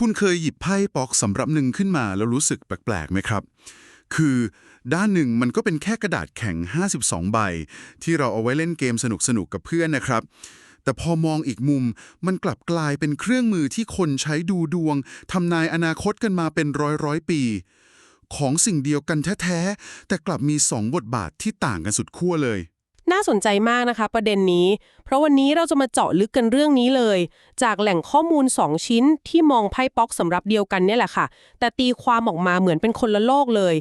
คุณเคยหยิบไพ่ปอกสำรับหนึ่งขึ้นมาแล้วรู้สึกแปลกๆไหมครับ คือด้านหนึ่งมันก็เป็นแค่กระดาษแข็ง 52 ใบ ที่เราเอาไว้เล่นเกมสนุกๆกับเพื่อนนะครับ แต่พอมองอีกมุมมันกลับกลายเป็นเครื่องมือที่คนใช้ดูดวงทำนายอนาคตกันมาเป็นร้อยร้อยปี ของสิ่งเดียวกันแท้ๆแต่กลับมีสองบทบาทที่ต่างกันสุดขั้วเลย น่าสนใจมากนะคะ ประเด็นนี้ เพราะวันนี้เราจะมาเจาะลึกกันเรื่องนี้เลย จากแหล่งข้อมูล 2 ชิ้นที่มองไพ่ป๊อกสำหรับเดียวกันเนี่ยแหละค่ะ แต่ตีความออกมาเหมือนเป็นคนละโลกเลย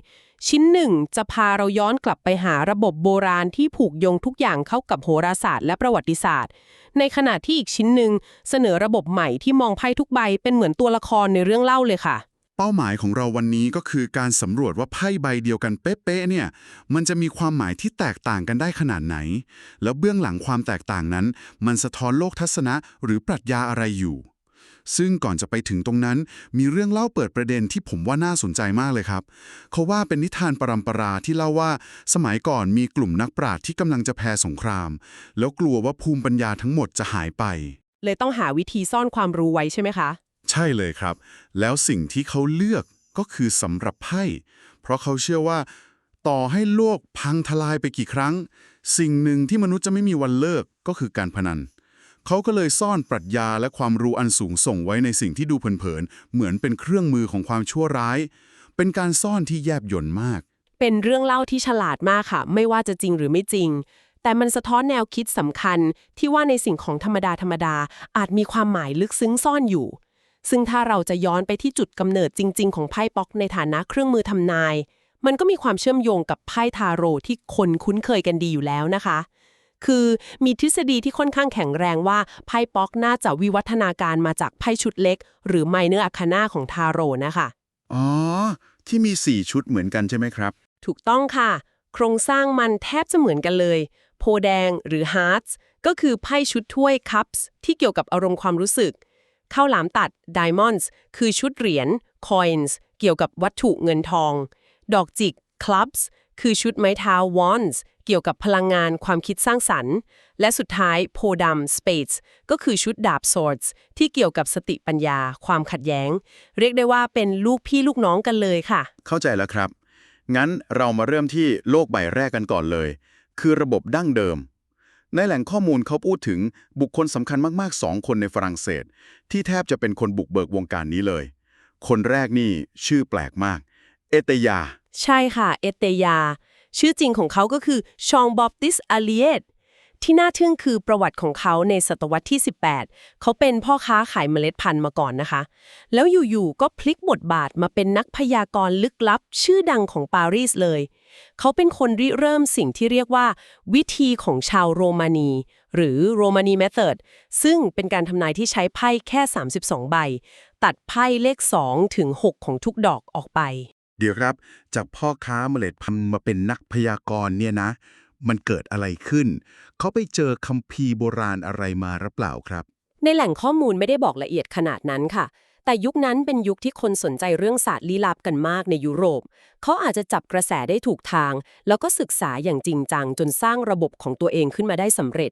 ชิ้นหนึ่งจะพาเราย้อนกลับไปหาระบบโบราณที่ผูกโยงทุกอย่างเข้ากับโหราศาสตร์และประวัติศาสตร์ ในขณะที่อีกชิ้นหนึ่งเสนอระบบใหม่ที่มองไพ่ทุกใบเป็นเหมือนตัวละครในเรื่องเล่าเลยค่ะ เป้าหมายของเราวันนี้ก็คือการสำรวจว่าไพ่ใบเดียวกันเป๊ะๆเนี่ย มันจะมีความหมายที่แตกต่างกันได้ขนาดไหน แล้วเบื้องหลังความแตกต่างนั้น มันสะท้อนโลกทัศนะหรือปรัชญาอะไรอยู่ ซึ่งก่อนจะไปถึงตรงนั้น มีเรื่องเล่าเปิดประเด็นที่ผมว่าน่าสนใจมากเลยครับ เขาว่าเป็นนิทานปรำปราที่เล่าว่า สมัยก่อนมีกลุ่มนักปราชญ์ที่กำลังจะแพ้สงคราม แล้วกลัวว่าภูมิปัญญาทั้งหมดจะหายไป เลยต้องหาวิธีซ่อนความรู้ไว้ใช่ไหมคะ ใช่เลยครับ แล้วสิ่งที่เขาเลือกก็คือสำหรับไพ่ เพราะเขาเชื่อว่า ต่อให้โลกพังทลายไปกี่ครั้ง สิ่งหนึ่งที่มนุษย์จะไม่มีวันเลิกก็คือการพนัน เขาก็เลยซ่อนปรัชญาและความรู้อันสูงส่งไว้ในสิ่งที่ดูเผินๆ เหมือนเป็นเครื่องมือของความชั่วร้าย เป็นการซ่อนที่แยบยลมาก เป็นเรื่องเล่าที่ฉลาดมากค่ะ ไม่ว่าจะจริงหรือไม่จริง แต่มันสะท้อนแนวคิดสำคัญที่ว่าในสิ่งของธรรมดาธรรมดาอาจมีความหมายลึกซึ้งซ่อนอยู่ ซึ่งถ้าเราจะย้อนไปที่จุดกำเนิดจริง ๆ ของไพ่ป๊อกในฐานะเครื่องมือทำนาย มันก็มีความเชื่อมโยงกับไพ่ทาโร่ที่คนคุ้นเคยกันดีอยู่แล้วนะคะ คือมีทฤษฎีที่ค่อนข้างแข็งแรงว่าไพ่ป๊อกน่าจะวิวัฒนาการมาจากไพ่ชุดเล็ก หรือไมเนอร์อาคานาของทาโร่นะคะอ๋อที่มี 4 ชุดเหมือนกันใช่ไหมครับ ถูกต้องค่ะ โครงสร้างมันแทบจะเหมือนกันเลย โพธิ์แดงหรือ Hearts ก็คือไพ่ชุดถ้วย Cups ที่เกี่ยวกับอารมณ์ความรู้สึก ข้าวหลามตัด Diamonds คือชุดเหรียญ Coins เกี่ยวกับวัตถุเงินทอง ดอกจิก Clubs คือชุดไม้เท้า Wands เกี่ยวกับพลังงานความคิดสร้างสรรค์ และสุดท้ายโพดำ Spades ก็คือชุดดาบ Swords ที่เกี่ยวกับสติปัญญา ความขัดแย้ง เรียกได้ว่าเป็นลูกพี่ลูกน้องกันเลยค่ะ เข้าใจแล้วครับ งั้นเรามาเริ่มที่โลกใบแรกกันก่อนเลย คือระบบดั้งเดิม ในแหล่งข้อมูลเขาพูดถึงบุคคลสำคัญมากๆสองคนในฝรั่งเศส ที่แทบจะเป็นคนบุกเบิกวงการนี้เลย คนแรกนี่ชื่อแปลกมาก เอเตยา ใช่ค่ะ เอเตยา ชื่อจริงของเขาก็คือชองบอบติสอาลียต ที่น่าทึ่งคือประวัติของเขาในศตวรรษที่ 18 เขาเป็นพ่อค้าขายเมล็ดพันธุ์มาก่อนนะคะ แล้วอยู่ๆก็พลิกบทบาทมาเป็นนักพยากรณ์ลึกลับ ชื่อดังของปารีสเลย เขาเป็นคนริเริ่มสิ่งที่เรียกว่า วิธีของชาวโรมานี หรือโรมานีเมธอดซึ่งเป็นการทำนายที่ใช้ไพ่แค่ 32 ใบ ตัดไพ่เลข 2 ถึง 6 ของทุกดอกออกไป เดี๋ยวครับ จากพ่อค้าเมล็ดพันธุ์มาเป็นนักพยากรณ์เนี่ยนะ มันเกิดอะไรขึ้น เขาไปเจอคัมภีร์โบราณอะไรมาหรือเปล่าครับ ในแหล่งข้อมูลไม่ได้บอกละเอียดขนาดนั้นค่ะ แต่ยุคนั้นเป็นยุคที่คนสนใจเรื่องศาสตร์ลี้ลับกันมากในยุโรป เขาอาจจะจับกระแสได้ถูกทาง แล้วก็ศึกษาอย่างจริงจังจนสร้างระบบของตัวเองขึ้นมาได้สำเร็จ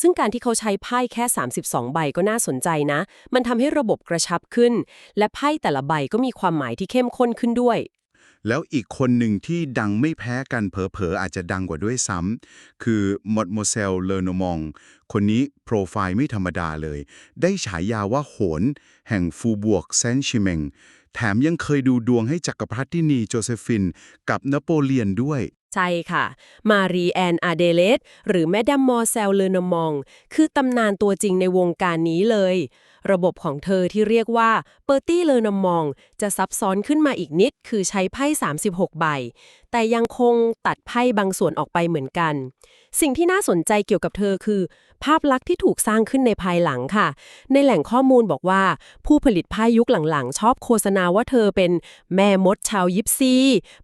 ซึ่งการที่เขาใช้ไพ่แค่ 32 ใบก็น่าสนใจนะ มันทำให้ระบบกระชับขึ้น และไพ่แต่ละใบก็มีความหมายที่เข้มข้นขึ้นด้วย แล้วอีกคนหนึ่งที่ดังไม่แพ้กันเผลอๆอาจจะดังกว่าด้วยซ้ำคือมดโมเซลเลโนมอง คนนี้โปรไฟล์ไม่ธรรมดาเลย ได้ฉายาว่าโหน แห่งฟูบวกเซนชิเมง แถมยังเคยดูดวงให้จักรพรรดินีโจเซฟิน กับนโปเลียนด้วยใช่ค่ะ มารีแอนอาเดเลสหรือแมดัมมอร์เซลเลอนมอง คือตำนานตัวจริงในวงการนี้เลย ระบบของเธอที่เรียกว่าเปอร์ตี้เลอนมอง จะซับซ้อนขึ้นมาอีกนิด คือใช้ไพ่ 36 ใบ แต่ยังคงตัดไพ่บางส่วนออกไปเหมือนกัน สิ่งที่น่าสนใจเกี่ยวกับเธอคือ ภาพลักษณ์ที่ถูกสร้างขึ้นในภายหลังค่ะ ในแหล่งข้อมูลบอกว่า ผู้ผลิตไพ่ยุคหลังๆ ชอบโฆษณาว่าเธอเป็นแม่มดชาวยิปซี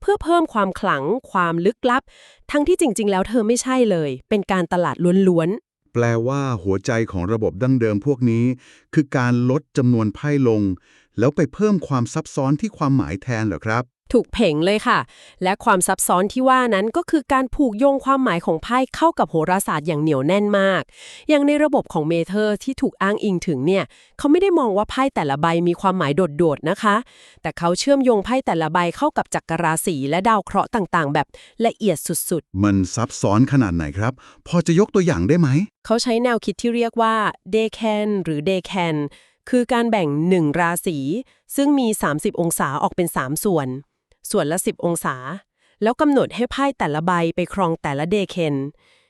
เพื่อเพิ่มความขลัง ความลึกลับ ทั้งที่จริง ๆ แล้วเธอไม่ใช่เลย เป็นการตลาดล้วนๆ แปลว่าหัวใจของระบบดั้งเดิมพวกนี้ คือการลดจำนวนไพ่ลง แล้วไปเพิ่มความซับซ้อนที่ความหมายแทนเหรอครับ ถูกเพ่งเลยค่ะ และความซับซ้อนที่ว่านั้นก็คือการผูกโยงความหมายของไพ่เข้ากับโหราศาสตร์อย่างเหนียวแน่นมาก อย่างในระบบของเมเธอร์ที่ถูกอ้างอิงถึงเนี่ย เขาไม่ได้มองว่าไพ่แต่ละใบมีความหมายโดดๆนะคะ แต่เขาเชื่อมโยงไพ่แต่ละใบเข้ากับจักรราศีและดาวเคราะห์ต่างๆ แบบละเอียดสุดๆ มันซับซ้อนขนาดไหนครับ พอจะยกตัวอย่างได้ไหม เขาใช้แนวคิดที่เรียกว่า day can หรือ day can คือการแบ่ง 1 ราศี ซึ่งมี 30 องศาออกเป็น 3 ส่วน ส่วนละ 10 องศา แล้วกำหนดให้ไพ่แต่ละใบไปครองแต่ละ day can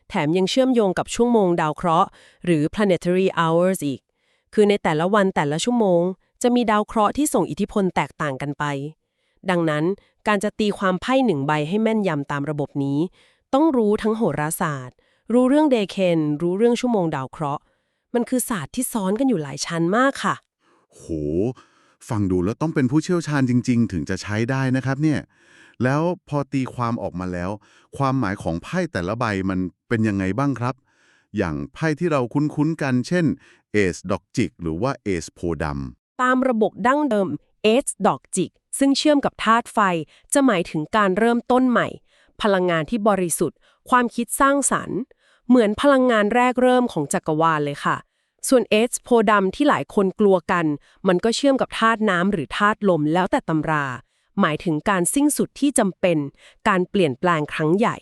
แถมยังเชื่อมโยงกับชั่วโมงดาวเคราะห์ หรือ planetary hours อีก คือในแต่ละวันแต่ละชั่วโมง จะมีดาวเคราะห์ที่ส่งอิทธิพลแตกต่างกันไป ดังนั้นการจะตีความไพ่หนึ่งใบให้แม่นยำตามระบบนี้ ต้องรู้ทั้งโหราศาสตร์ รู้เรื่องเดเคนรู้เรื่องชั่วโมงดาวเคราะห์ มันคือศาสตร์ที่ซ้อนกันอยู่หลายชั้นมากค่ะ โห ฟังดูแล้วต้องเป็นผู้เชี่ยวชาญจริง ๆ ถึงจะใช้ได้นะครับเนี่ยแล้วพอตีความออกมาแล้ว ความหมายของไพ่แต่ละใบมันเป็นยังไงบ้างครับ อย่างไพ่ที่เราคุ้นๆกัน เช่นเอสดอกจิกหรือว่าเอสโพดำตามระบบดั้งเดิมเอสดอกจิกซึ่งเชื่อมกับธาตุไฟ จะหมายถึงการเริ่มต้นใหม่ พลังงานที่บริสุทธิ์ ความคิดสร้างสรรค์ เหมือนพลังงานแรกเริ่มของจักรวาลเลยค่ะ ส่วนเอสโพดำที่หลายคนกลัวกัน มันก็เชื่อมกับธาตุน้ำหรือธาตุลมแล้วแต่ตำรา หมายถึงการสิ้นสุดที่จำเป็น การเปลี่ยนแปลงครั้งใหญ่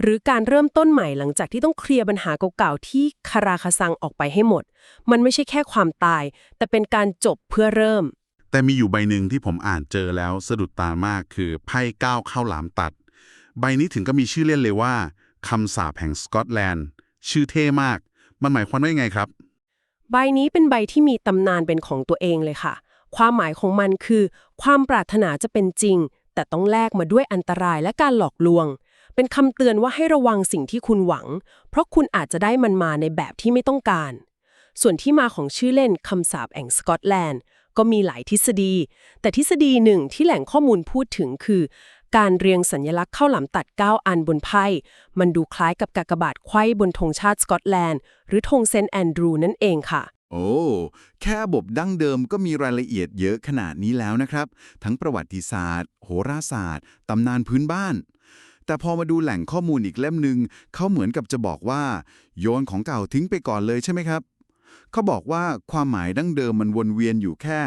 หรือการเริ่มต้นใหม่หลังจากที่ต้องเคลียร์ปัญหาเก่าๆที่คาราคาซังออกไปให้หมด มันไม่ใช่แค่ความตาย แต่เป็นการจบเพื่อเริ่ม แต่มีอยู่ใบหนึ่งที่ผมอ่านเจอแล้วสะดุดตามากคือไพ่ก้าวเข้าหลามตัด ใบนี้ถึงก็มีชื่อเล่นเลยว่าคำสาปแห่งสกอตแลนด์ชื่อเท่มาก มันหมายความว่ายังไงครับ ใบนี้เป็นใบที่มีตำนานเป็นของตัวเองเลยค่ะ ความหมายของมันคือ ความปรารถนาจะเป็นจริง แต่ต้องแลกมาด้วยอันตรายและการหลอกลวง เป็นคำเตือนว่าให้ระวังสิ่งที่คุณหวัง เพราะคุณอาจจะได้มันมาในแบบที่ไม่ต้องการ ส่วนที่มาของชื่อเล่นคำสาปแห่งสกอตแลนด์ก็มีหลายทฤษฎี แต่ทฤษฎีหนึ่งที่แหล่งข้อมูลพูดถึงคือ การเรียงสัญลักษณ์ข้าวหลามตัด 9 อันบนไพ่ มันดูคล้ายกับกากบาทไขว้บนธงชาติสกอตแลนด์ หรือธงเซนต์แอนดรูนั่นเองค่ะ โอ้ แค่บบดั้งเดิมก็มีรายละเอียดเยอะขนาดนี้แล้วนะครับ ทั้งประวัติศาสตร์ โหราศาสตร์ ตำนานพื้นบ้าน แต่พอมาดูแหล่งข้อมูลอีกเล่มหนึ่งเขาเหมือนกับจะบอกว่า โยนของเก่าทิ้งไปก่อนเลยใช่ไหมครับเขาบอกว่าความหมายดั้งเดิมมันวนเวียนอยู่แค่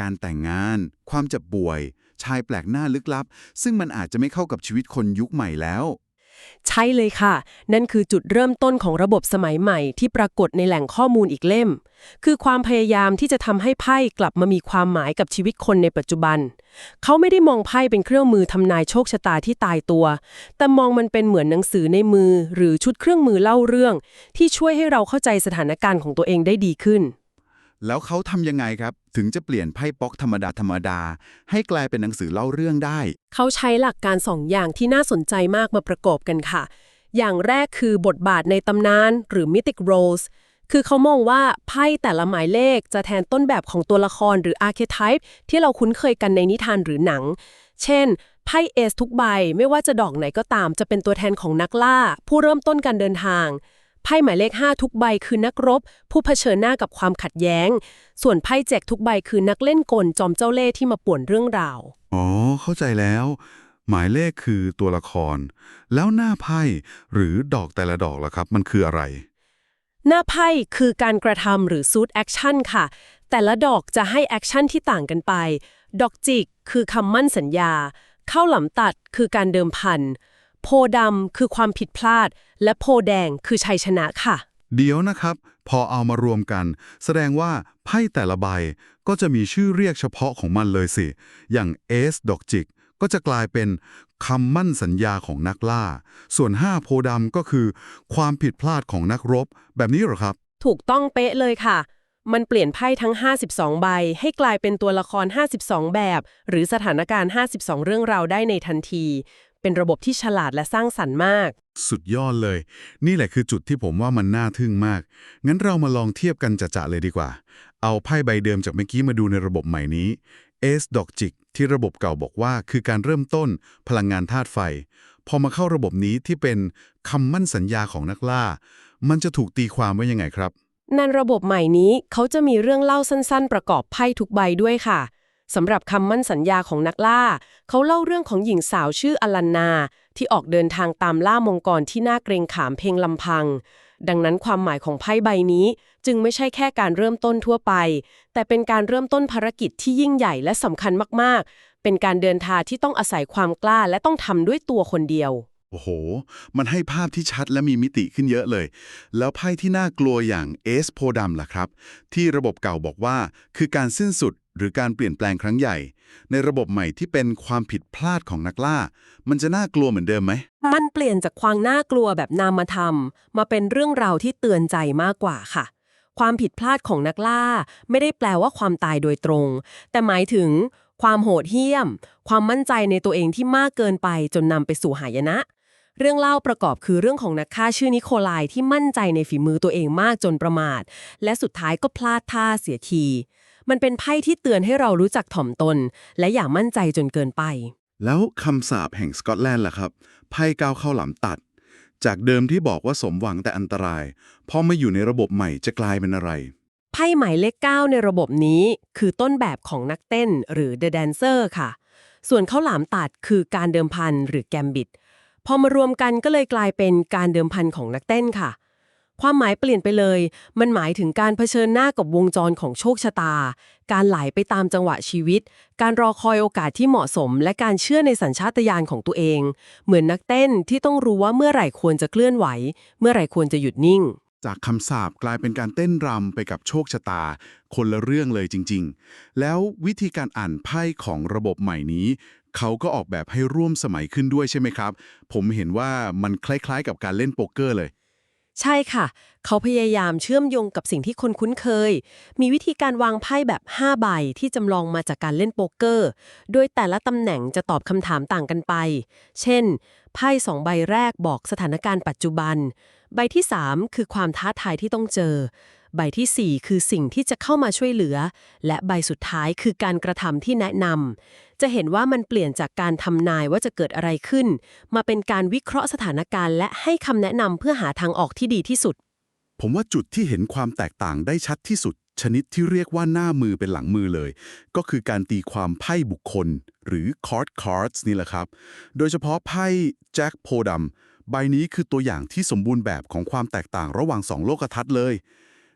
การแต่งงาน ความเจ็บป่วย ชายแปลกหน้าลึกลับ ซึ่งมันอาจจะไม่เข้ากับชีวิตคนยุคใหม่แล้ว ใช่เลยค่ะ นั่นคือจุดเริ่มต้นของระบบสมัยใหม่ที่ปรากฏในแหล่งข้อมูลอีกเล่ม คือความพยายามที่จะทำให้ไพ่กลับมามีความหมายกับชีวิตคนในปัจจุบัน เขาไม่ได้มองไพ่เป็นเครื่องมือทำนายโชคชะตาที่ตายตัว แต่มองมันเป็นเหมือนหนังสือในมือ หรือชุดเครื่องมือเล่าเรื่อง ที่ช่วยให้เราเข้าใจสถานการณ์ของตัวเองได้ดีขึ้น แล้วเขาทำยังไงครับ ถึงจะเปลี่ยนไพ่ป๊อกธรรมดาธรรมดา ให้กลายเป็นหนังสือเล่าเรื่องได้ เขาใช้หลักการสองอย่างที่น่าสนใจมากมาประกอบกันค่ะ อย่างแรกคือบทบาทในตำนานหรือ mythic roles คือเขามองว่าไพ่แต่ละหมายเลขจะแทนต้นแบบของตัวละครหรือ archetype ที่เราคุ้นเคยกันในนิทานหรือหนัง เช่น ไพ่เอสทุกใบ ไม่ว่าจะดอกไหนก็ตาม จะเป็นตัวแทนของนักล่า ผู้เริ่มต้นการเดินทาง ไพ่หมายเลข 5 ทุกใบคือนักรบ ผู้เผชิญหน้ากับความขัดแย้ง ส่วนไพ่แจกทุกใบคือนักเล่นกลจอมเจ้าเล่ห์ที่มาป่วนเรื่องราว อ๋อ เข้าใจแล้ว หมายเลขคือตัวละคร แล้วหน้าไพ่หรือดอกแต่ละดอกล่ะครับ มันคืออะไร หน้าไพ่คือการกระทำหรือซูดแอคชั่นค่ะ แต่ละดอกจะให้แอคชั่นที่ต่างกันไป ดอกจิกคือคำมั่นสัญญาข้าวหลำตัดคือการเดิมพัน โพดำคือความผิดพลาด และโพแดงคือชัยชนะค่ะ เดี๋ยวนะครับ พอเอามารวมกัน แสดงว่าไพ่แต่ละใบก็จะมีชื่อเรียกเฉพาะของมันเลยสิ อย่างเอสดอกจิกก็จะกลายเป็นคำมั่นสัญญาของนักล่า ส่วน 5 โพดำก็คือ ความผิดพลาดของนักรบ แบบนี้เหรอครับ ถูกต้องเป๊ะเลยค่ะ มันเปลี่ยนไพ่ทั้ง 52 ใบ ให้กลายเป็นตัวละคร 52 แบบ หรือสถานการณ์ 52 เรื่องราวได้ในทันที เป็นระบบที่ฉลาดและสร้างสรรค์มาก สุดยอดเลย นี่แหละคือจุดที่ผมว่ามันน่าทึ่งมาก งั้นเรามาลองเทียบกันจะๆเลยดีกว่า เอาไพ่ใบเดิมจากเมื่อกี้มาดูในระบบใหม่นี้เอสดอกจิกที่ระบบเก่าบอกว่าคือการเริ่มต้นพลังงานธาตุไฟ พอมาเข้าระบบนี้ที่เป็นคำมั่นสัญญาของนักล่า มันจะถูกตีความว่ายังไงครับ ในระบบใหม่นี้เขาจะมีเรื่องเล่าสั้น ๆ ประกอบไพ่ทุกใบด้วยค่ะ สำหรับคำมั่นสัญญาของนักล่า เขาเล่าเรื่องของหญิงสาวชื่ออลันนา ที่ออกเดินทางตามล่ามงกรที่น่าเกรงขามเพียงลำพัง ดังนั้นความหมายของไพ่ใบนี้จึงไม่ใช่แค่การเริ่มต้นทั่วไป แต่เป็นการเริ่มต้นภารกิจที่ยิ่งใหญ่และสำคัญมากๆ เป็นการเดินทางที่ต้องอาศัยความกล้าและต้องทำด้วยตัวคนเดียว โอ้โห มันให้ภาพที่ชัดและมีมิติขึ้นเยอะเลย แล้วไพ่ที่น่ากลัวอย่างเอสโพดัมล่ะครับ ที่ระบบเก่าบอกว่าคือการสิ้นสุด หรือการเปลี่ยนแปลงครั้งใหญ่ ในระบบใหม่ที่เป็นความผิดพลาดของนักล่า มันจะน่ากลัวเหมือนเดิมไหม มันเปลี่ยนจากความน่ากลัวแบบนามธรรม มาเป็นเรื่องราวที่เตือนใจมากกว่าค่ะ ความผิดพลาดของนักล่า ไม่ได้แปลว่าความตายโดยตรง แต่หมายถึง ความโหดเหี้ยม ความมั่นใจในตัวเองที่มากเกินไปจนนำไปสู่หายนะเรื่องเล่าประกอบคือเรื่องของนักฆ่าชื่อนิโคลายที่มั่นใจในฝีมือตัวเองมากจนประมาท และสุดท้ายก็พลาดท่าเสียที มันเป็นไพ่ที่เตือนให้เรารู้จักถ่อมตน และอย่ามั่นใจจนเกินไป แล้วคำสาปแห่งสกอตแลนด์ล่ะครับ ไพ่ก้าวเข้าหลามตัด จากเดิมที่บอกว่าสมหวังแต่อันตราย พอมาอยู่ในระบบใหม่จะกลายเป็นอะไร ไพ่หมายเลข9ในระบบนี้ คือต้นแบบของนักเต้นหรือ The Dancer ค่ะ ส่วนข้าวหลามตัดคือการเดิมพันหรือแกมบิด พอมารวมกันก็เลยกลายเป็นการเดิมพันของนักเต้นค่ะ ความหมายเปลี่ยนไปเลย มันหมายถึงการเผชิญหน้ากับวงจรของโชคชะตา การไหลไปตามจังหวะชีวิต การรอคอยโอกาสที่เหมาะสม และการเชื่อในสัญชาตญาณของตัวเอง เหมือนนักเต้นที่ต้องรู้ว่าเมื่อไหร่ควรจะเคลื่อนไหว เมื่อไหร่ควรจะหยุดนิ่ง จากคำสาปกลายเป็นการเต้นรำไปกับโชคชะตา คนละเรื่องเลยจริง ๆ แล้ววิธีการอ่านไพ่ของระบบใหม่นี้เขาก็ออกแบบให้ร่วมสมัยขึ้นด้วยใช่ไหมครับ ผมเห็นว่ามันคล้ายๆ กับการเล่นโป๊กเกอร์เลย ใช่ค่ะ เขาพยายามเชื่อมโยงกับสิ่งที่คนคุ้นเคย มีวิธีการวางไพ่แบบ 5 ใบที่จำลองมาจากการเล่นโป๊กเกอร์ โดยแต่ละตำแหน่งจะตอบคำถามต่างกันไป เช่น ไพ่สองใบแรกบอกสถานการณ์ปัจจุบัน ใบที่ 3 คือความท้าทายที่ต้องเจอ ใบทีสี่4 คือสิ่งที่จะเข้ามาช่วยเหลือ และใบสุดท้ายคือการกระทำที่แนะนำ จะเห็นว่ามันเปลี่ยนจากการทำนายว่าจะเกิดอะไรขึ้น มาเป็นการวิเคราะห์สถานการณ์และให้คำแนะนำเพื่อหาทางออกที่ดีที่สุด ผมว่าจุดที่เห็นความแตกต่างได้ชัดที่สุด ชนิดที่เรียกว่าหน้ามือเป็นหลังมือเลย ก็คือการตีความไพ่บุคคล หรือ card cards นี่แหละครับ โดยเฉพาะไพ่แจ็คโพดัมใบนี้คือตัวอย่างที่สมบูรณ์แบบของความแตกต่างระหว่างสองโลกทัศน์เลย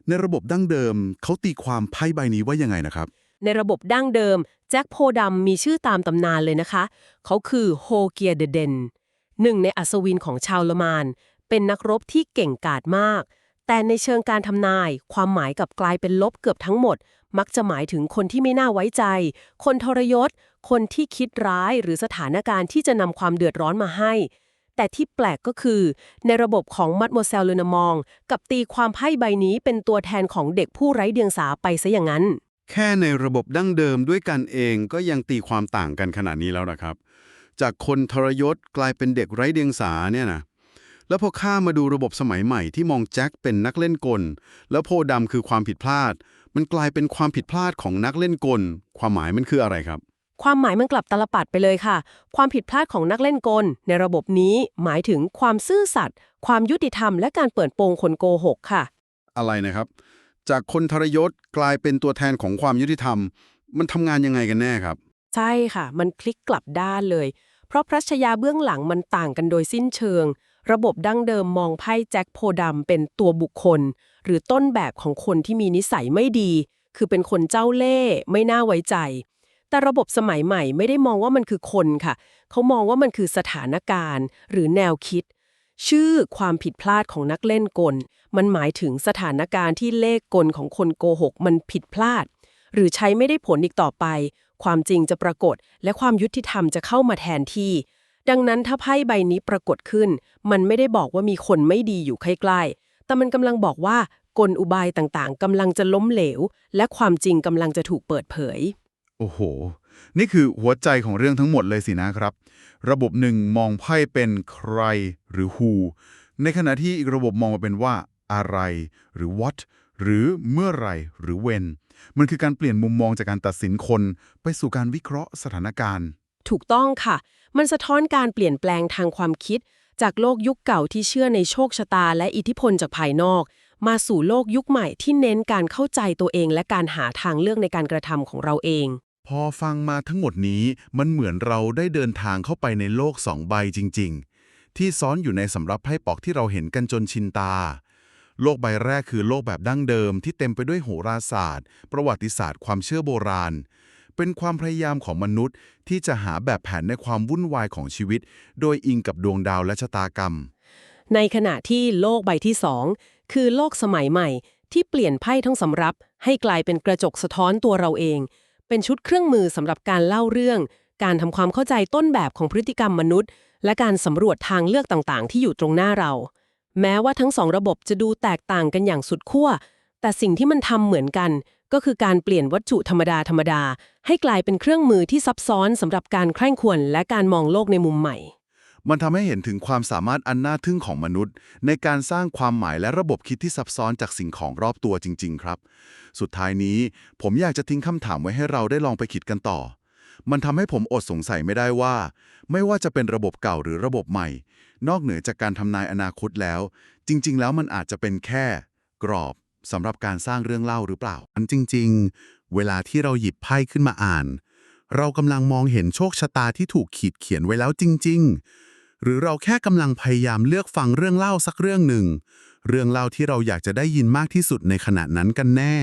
ในระบบดั้งเดิมเขาตีความไพ่ใบนี้ว่ายังไงนะครับ ในระบบดั้งเดิม แจ็คโพดำมีชื่อตามตำนานเลยนะคะ เขาคือโฮเกียเดเดนหนึ่งในอัศวินของชาวละมาน เป็นนักรบที่เก่งกาจมาก แต่ในเชิงการทำนาย ความหมายกับกลายเป็นลบเกือบทั้งหมด มักจะหมายถึงคนที่ไม่น่าไว้ใจ คนทรยศ คนที่คิดร้ายหรือสถานการณ์ที่จะนำความเดือดร้อนมาให้แต่ที่แปลกก็คือ ในระบบของมัดโมเซลเลนมอง กับตีความไพ่ใบนี้เป็นตัวแทนของเด็กผู้ไร้เดียงสาไปซะอย่างนั้น แค่ในระบบดั้งเดิมด้วยกันเองก็ยังตีความต่างกันขนาดนี้แล้วนะครับ จากคนทรยศกลายเป็นเด็กไร้เดียงสาเนี่ยนะแล้วพอข้ามมาดูระบบสมัยใหม่ที่มองแจ็คเป็นนักเล่นกล แล้วโพดำคือความผิดพลาด มันกลายเป็นความผิดพลาดของนักเล่นกล ความหมายมันคืออะไรครับ ความหมายมันกลับตลปัดไปเลยค่ะ ความผิดพลาดของนักเล่นกล ในระบบนี้หมายถึงความซื่อสัตย์ความยุติธรรม และการเปิดโปงคนโกหกค่ะ อะไรนะครับ จากคนทรยศกลายเป็นตัวแทนของความยุติธรรม มันทำงานยังไงกันแน่ครับ ใช่ค่ะ มันพลิกกลับด้านเลย เพราะปรัชญาเบื้องหลังมันต่างกันโดยสิ้นเชิง ระบบดั้งเดิมมองไพ่แจ็คโพดำเป็นตัวบุคคล หรือต้นแบบของคนที่มีนิสัยไม่ดี คือเป็นคนเจ้าเล่ห์ไม่น่าไว้ใจ แต่ระบบสมัยใหม่ไม่ได้มองว่ามันคือคนค่ะ เขามองว่ามันคือสถานการณ์ หรือแนวคิด ชื่อความผิดพลาดของนักเล่นกล มันหมายถึงสถานการณ์ที่เลขกลของคนโกหกมันผิดพลาด หรือใช้ไม่ได้ผลอีกต่อไป ความจริงจะปรากฏ และความยุติธรรมจะเข้ามาแทนที่ ดังนั้นถ้าไพ่ใบนี้ปรากฏขึ้น มันไม่ได้บอกว่ามีคนไม่ดีอยู่ใกล้ๆแต่มันกำลังบอกว่ากลอุบายต่างๆกำลังจะล้มเหลว และความจริงกำลังจะถูกเปิดเผย โอ้โห นี่คือหัวใจของเรื่องทั้งหมดเลยสินะครับ ระบบหนึ่งมองไพ่เป็นใครหรือ who ในขณะที่อีกระบบมองมาเป็นว่าอะไร หรือ what หรือเมื่อไรหรือ when มันคือการเปลี่ยนมุมมองจากการตัดสินคนไปสู่การวิเคราะห์สถานการณ์ ถูกต้องค่ะ มันสะท้อนการเปลี่ยนแปลงทางความคิด จากโลกยุคเก่าที่เชื่อในโชคชะตา และอิทธิพลจากภายนอก มาสู่โลกยุคใหม่ที่เน้นการเข้าใจตัวเอง และการหาทางเลือกในการกระทำของเราเอง พอฟังมาทั้งหมดนี้มันเหมือนเราได้เดินทางเข้าไปในโลกสองใบจริง ๆ ที่ซ้อนอยู่ในสำรับไพ่ปอกที่เราเห็นกันจนชินตา โลกใบแรกคือโลกแบบดั้งเดิมที่เต็มไปด้วยโหราศาสตร์ ประวัติศาสตร์ ความเชื่อโบราณ เป็นความพยายามของมนุษย์ ที่จะหาแบบแผนในความวุ่นวายของชีวิต โดยอิงกับดวงดาวและชะตากรรม ในขณะที่โลกใบที่สองคือโลกสมัยใหม่ ที่เปลี่ยนไพ่ทั้งสำรับ ให้กลายเป็นกระจกสะท้อนตัวเราเอง เป็นชุดเครื่องมือสำหรับการเล่าเรื่อง การทำความเข้าใจต้นแบบของพฤติกรรมมนุษย์ และการสำรวจทางเลือกต่างๆ ที่อยู่ตรงหน้าเรา แม้ว่าทั้งสองระบบจะดูแตกต่างกันอย่างสุดขั้ว แต่สิ่งที่มันทำเหมือนกัน ก็คือการเปลี่ยนวัตถุธรรมดาธรรมดาให้กลายเป็นเครื่องมือที่ซับซ้อนสำหรับการใคร่ควรและการมองโลกในมุมใหม่ มันทำให้เห็นถึงความสามารถอันน่าทึ่งของมนุษย์ ในการสร้างความหมายและระบบคิดที่ซับซ้อนจากสิ่งของรอบตัวจริง ๆ ครับ สุดท้ายนี้ ผมอยากจะทิ้งคำถามไว้ให้เราได้ลองไปคิดกันต่อ มันทำให้ผมอดสงสัยไม่ได้ว่า ไม่ว่าจะเป็นระบบเก่าหรือระบบใหม่ นอกเหนือจากการทำนายอนาคตแล้ว จริง ๆ แล้วมันอาจจะเป็นแค่ กรอบสำหรับการสร้างเรื่องเล่าหรือเปล่าอันจริง ๆ เวลาที่เราหยิบไพ่ขึ้นมาอ่านเรากำลังมองเห็นโชคชะตาที่ถูกขีดเขียนไว้แล้วจริง ๆ หรือเราแค่กำลังพยายามเลือกฟังเรื่องเล่าสักเรื่องหนึ่ง เรื่องเล่าที่เราอยากจะได้ยินมากที่สุดในขณะนั้นกันแน่